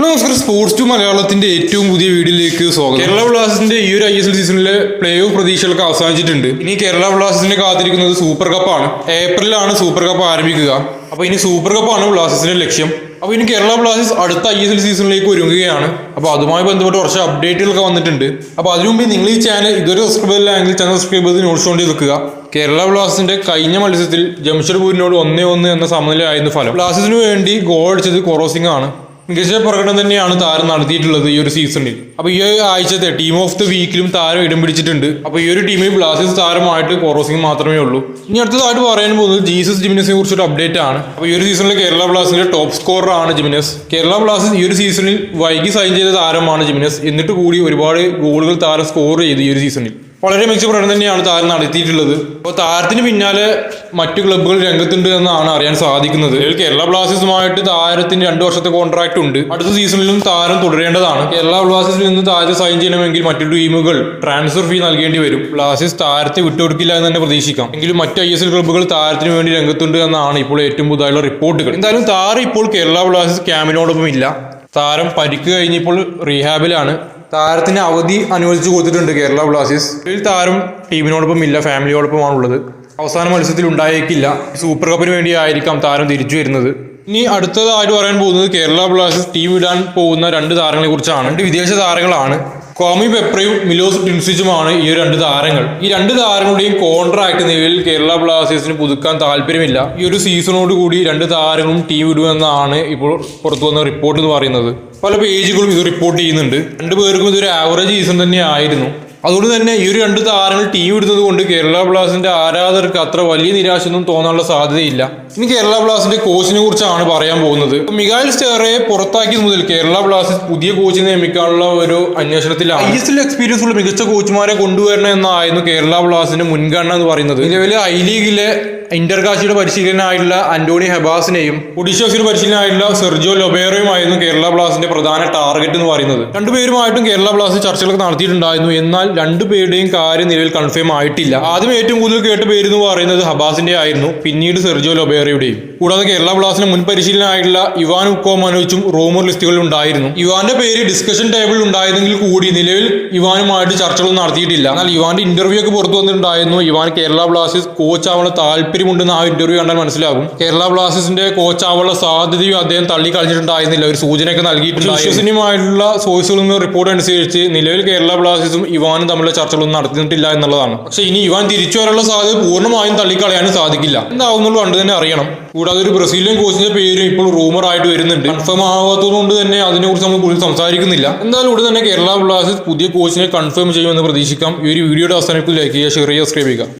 നമസ്കാരം sports to മലയാളത്തിന്റെ ഏറ്റവും പുതിയ വീഡിയോയിലേക്ക് സ്വാഗതം. കേരള ബ്ലാസ്റ്റേഴ്സിന്റെ ഈ ഒരു ഐ എസ് എൽ സീസണിലെ പ്ലേ ഓഫ് പ്രതീക്ഷകളൊക്കെ അവസാനിച്ചിട്ടുണ്ട്. ഇനി കേരള ബ്ലാസ്റ്റേഴ്സിനെ കാത്തിരിക്കുന്നത് സൂപ്പർ കപ്പാണ് ഏപ്രിലാണ് സൂപ്പർ കപ്പ് ആരംഭിക്കുക. അപ്പൊ ഇനി സൂപ്പർ കപ്പാണ് ബ്ലാസ്റ്റേഴ്സിന്റെ ലക്ഷ്യം. അപ്പൊ ഇനി കേരള ബ്ലാസ്റ്റേഴ്സ് അടുത്ത ഐ എസ് എൽ സീസണിലേക്ക് ഒരുങ്ങുകയാണ്. അപ്പൊ അതുമായി ബന്ധപ്പെട്ട് കുറച്ച് അപ്ഡേറ്റുകളൊക്കെ വന്നിട്ടുണ്ട്. അപ്പൊ അതിനു മുമ്പ് നിങ്ങൾ ഈ ചാനൽ ഇതുവരെ സബ്സ്ക്രൈബ് ചെയ്തില്ലെങ്കിൽ ചാനൽ സബ്സ്ക്രൈബ് ചെയ്ത് നോട്ട്സ് കൊണ്ട് വെക്കുക. കേരള ബ്ലാസ്റ്റേഴ്സിന്റെ കഴിഞ്ഞ മത്സരത്തിൽ ജംഷഡ്പൂരിനോട് ഒന്നേ ഒന്ന് എന്ന സമനിലയായിരുന്നു ഫലം. ബ്ലാസ്റ്റേഴ്സിന് വേണ്ടി ഗോൾ അടിച്ചത് കൊറോസിംഗ് ആണ്. മികച്ച പ്രകടനം തന്നെയാണ് താരം നടത്തിയിട്ടുള്ളത് ഈ ഒരു സീസണിൽ അപ്പൊ ഈ ആഴ്ചത്തെ ടീം ഓഫ് ദി വീക്കിലും താരം ഇടം പിടിച്ചിട്ടുണ്ട്. അപ്പൊ ഈ ഒരു ടീമിൽ ബ്ലാസ്റ്റേഴ്സ് താരമായിട്ട് കോറോസിംഗ് മാത്രമേ ഉള്ളൂ. ഇനി അടുത്തതായിട്ട് പറയാൻ പോകുന്നത് ജീസസ് ജിമിനസിനെ കുറിച്ചൊരു അപ്ഡേറ്റ് ആണ്. അപ്പൊ ഈ ഒരു സീസണിൽ കേരള ബ്ലാസ്റ്റേഴ്സിന്റെ ടോപ്പ് സ്കോറർ ആണ് ജിമിനസ്. കേരള ബ്ലാസ്റ്റേഴ്സ് ഈ ഒരു സീസണിൽ വൈകി സൈൻ ചെയ്ത താരമാണ് ജിമിനസ്. എന്നിട്ട് കൂടി ഒരുപാട് ഗോളുകൾ താരം സ്കോർ ചെയ്തു ഈ ഒരു സീസണിൽ വളരെ മികച്ച പ്രകടനം തന്നെയാണ് താരം നടത്തിയിട്ടുള്ളത്. അപ്പോൾ താരത്തിന് പിന്നാലെ മറ്റു ക്ലബ്ബുകൾ രംഗത്തുണ്ട് എന്നാണ് അറിയാൻ സാധിക്കുന്നത്. കേരള ബ്ലാസ്റ്റേഴ്സുമായിട്ട് താരത്തിന് രണ്ട് വർഷത്തെ കോൺട്രാക്ട് ഉണ്ട്. അടുത്ത സീസണിലും താരം തുടരേണ്ടതാണ്. കേരള ബ്ലാസ്റ്റേഴ്സിൽ നിന്ന് താരത്തെ സൈൻ ചെയ്യണമെങ്കിൽ മറ്റു ടീമുകൾ ട്രാൻസ്ഫർ ഫീ നൽകേണ്ടി വരും. ബ്ലാസ്റ്റേഴ്സ് താരത്തെ വിട്ടുകൊടുക്കില്ല എന്ന് തന്നെ പ്രതീക്ഷിക്കാം. എങ്കിലും മറ്റ് ഐ എസ് എൽ ക്ലബ്ബുകൾ താരത്തിന് വേണ്ടി രംഗത്തുണ്ട് എന്നാണ് ഇപ്പോൾ ഏറ്റവും പുതുതായുള്ള റിപ്പോർട്ടുകൾ. എന്തായാലും താരം ഇപ്പോൾ കേരള ബ്ലാസ്റ്റേഴ്സ് ക്യാമ്പിനോടൊപ്പം ഇല്ല. താരം പരിക്ക് കഴിഞ്ഞപ്പോൾ റീഹാബിലാണ് താരത്തിന് അവധി അനുവദിച്ചു കൊടുത്തിട്ടുണ്ട് കേരള ബ്ലാസ്റ്റേഴ്സ്. ഇതിൽ താരം ടീമിനോടൊപ്പം ഇല്ല ഫാമിലിയോടൊപ്പമാണ് ഉള്ളത് അവസാന മത്സരത്തിൽ ഉണ്ടായേക്കില്ല. സൂപ്പർ കപ്പിന് വേണ്ടി ആയിരിക്കാം താരം തിരിച്ചു വരുന്നത്. ഇനി അടുത്തതായിട്ട് പറയാൻ പോകുന്നത് കേരള ബ്ലാസ്റ്റേഴ്സ് ടീം ഇടാൻ പോകുന്ന രണ്ട് താരങ്ങളെ കുറിച്ചാണ് രണ്ട് വിദേശ താരങ്ങളാണ്. കോമി പെപ്രയും മിലോസ് ടിൻസിച്ചുമാണ് ഈ രണ്ട് താരങ്ങൾ. ഈ രണ്ട് താരങ്ങളുടെയും കോൺട്രാക്ട് നിലവിൽ കേരള ബ്ലാസ്റ്റേഴ്സിന് പുതുക്കാൻ താല്പര്യമില്ല. ഈ ഒരു സീസണോട് കൂടി രണ്ട് താരങ്ങളും ടീം വിടുമെന്നാണ് ഇപ്പോൾ പുറത്തു വന്ന റിപ്പോർട്ട് എന്ന് പറയുന്നത്. പല പേജുകളും ഇത് റിപ്പോർട്ട് ചെയ്യുന്നുണ്ട്. രണ്ടുപേർക്കും ഇതൊരു ആവറേജ് സീസൺ തന്നെ ആയിരുന്നു. അതുകൊണ്ട് തന്നെ ഈ ഒരു രണ്ട് താരങ്ങൾ ടീം ഇടുന്നത് കൊണ്ട് കേരള ബ്ലാസ്റ്റിന്റെ ആരാധകർക്ക് അത്ര വലിയ നിരാശയൊന്നും തോന്നാനുള്ള സാധ്യതയില്ല. ഇനി കേരള ബ്ലാസ്റ്റിന്റെ കോച്ചിനെ കുറിച്ചാണ് പറയാൻ പോകുന്നത്. മികായൽ സ്റ്റേറയെ പുറത്താക്കിയത് മുതൽ കേരള ബ്ലാസ്റ്റേഴ്സ് പുതിയ കോച്ചിനെ നിയമിക്കാനുള്ള ഒരു അന്വേഷണത്തിലാണ്. ഐ എസ് എൽ എക്സ്പീരിയൻസ് ഉള്ള മികച്ച കോച്ചുമാരെ കൊണ്ടുവരണം എന്നായിരുന്നു കേരള ബ്ലാസ്റ്റിന്റെ മുൻഗണന എന്ന് പറയുന്നത്. നിലവിലെ ഐ ലീഗിലെ ഇന്റർകാശിയുടെ പരിശീലനായിട്ടുള്ള അന്റോണി ഹെബാസിനെയും ഒഡീഷോസിന്റെ പരിശീലനായിട്ടുള്ള സെർജോ ലൊബേറയുമായിരുന്നു കേരള ബ്ലാസ്റ്റിന്റെ പ്രധാന ടാർഗറ്റ് എന്ന് പറയുന്നത്. രണ്ടുപേരുമായിട്ടും കേരള ബ്ലാസ്റ്റ് ചർച്ചകളൊക്കെ നടത്തിയിട്ടുണ്ടായിരുന്നു. എന്നാൽ രണ്ടുപേരുടെയും കാര്യം നിലവിൽ കൺഫേം ആയിട്ടില്ല. ആദ്യം ഏറ്റവും കൂടുതൽ കേട്ട പേര് എന്ന് പറയുന്നത് ഹബാസിന്റെ ആയിരുന്നു. പിന്നീട് സെർജോ ലൊബേറയുടെയും. കൂടാതെ കേരള ബ്ലാസ്റ്റിന്റെ മുൻ പരിശീലനായിട്ടുള്ള ഇവാൻ ഉക്കോ മനോജും റൂമർ ലിസ്റ്റുകളിൽ ഉണ്ടായിരുന്നു. ഇവാന്റെ പേര് ഡിസ്കഷൻ ടേബിളിൽ ഉണ്ടായിരുന്നെങ്കിൽ കൂടി നിലവിൽ ഇവാനുമായിട്ട് ചർച്ചകളൊന്നും നടത്തിയിട്ടില്ല. എന്നാൽ ഇവാന്റെ ഇന്റർവ്യൂ ഒക്കെ പുറത്തു വന്നിട്ടുണ്ടായിരുന്നു. ഇവാൻ കേരള ബ്ലാസ്റ്റേഴ്സ് കോച്ച് ആവാനുള്ള താല്പര്യമുണ്ടെന്ന് ആ ഇന്റർവ്യൂ കണ്ടാൽ മനസ്സിലാകും. കേരള ബ്ലാസ്റ്റേഴ്സിന്റെ കോച്ച് ആവാനുള്ള സാധ്യതയും അദ്ദേഹം തള്ളി കളിച്ചിട്ടുണ്ടായിരുന്നില്ല ഒരു സൂചനയൊക്കെ നൽകിയിട്ടുണ്ട് വിശ്വസനീയമായിട്ടുള്ള സോഴ്സുകളിൽ നിന്ന് റിപ്പോർട്ട് അനുസരിച്ച് നിലവിൽ കേരള ബ്ലാസ്റ്റേഴ്സും ഇവാനും തമ്മിലുള്ള ചർച്ചകളൊന്നും നടത്തിയിട്ടില്ല എന്നുള്ളതാണ്. പക്ഷേ ഇനി ഇവാൻ തിരിച്ചു വരാനുള്ള സാധ്യത പൂർണമായും തള്ളിക്കളയാനും സാധിക്കില്ല. എന്താവുന്നുള്ളൂ കണ്ടു തന്നെ അറിയണം. കൂടാതെ ഒരു ബ്രസീലിയൻ കോച്ചിന്റെ പേരും ഇപ്പോൾ റൂമർ ആയിട്ട് വരുന്നുണ്ട്. കൺഫേം ആവാത്തതുകൊണ്ട് തന്നെ അതിനെക്കുറിച്ച് നമ്മൾ കൂടുതൽ സംസാരിക്കുന്നില്ല. എന്തായാലും ഉടൻ തന്നെ കേരള ബ്ലാസ്റ്റേഴ്സ് പുതിയ കോച്ചിനെ കൺഫേം ചെയ്യുമെന്ന് പ്രതീക്ഷിക്കാം. ഈ ഒരു വീഡിയോയുടെ അവസാനത്തിൽ ലൈക്ക് ചെയ്യുക ഷെയർ ചെയ്യുക സബ്സ്ക്രൈബ് ചെയ്യുക.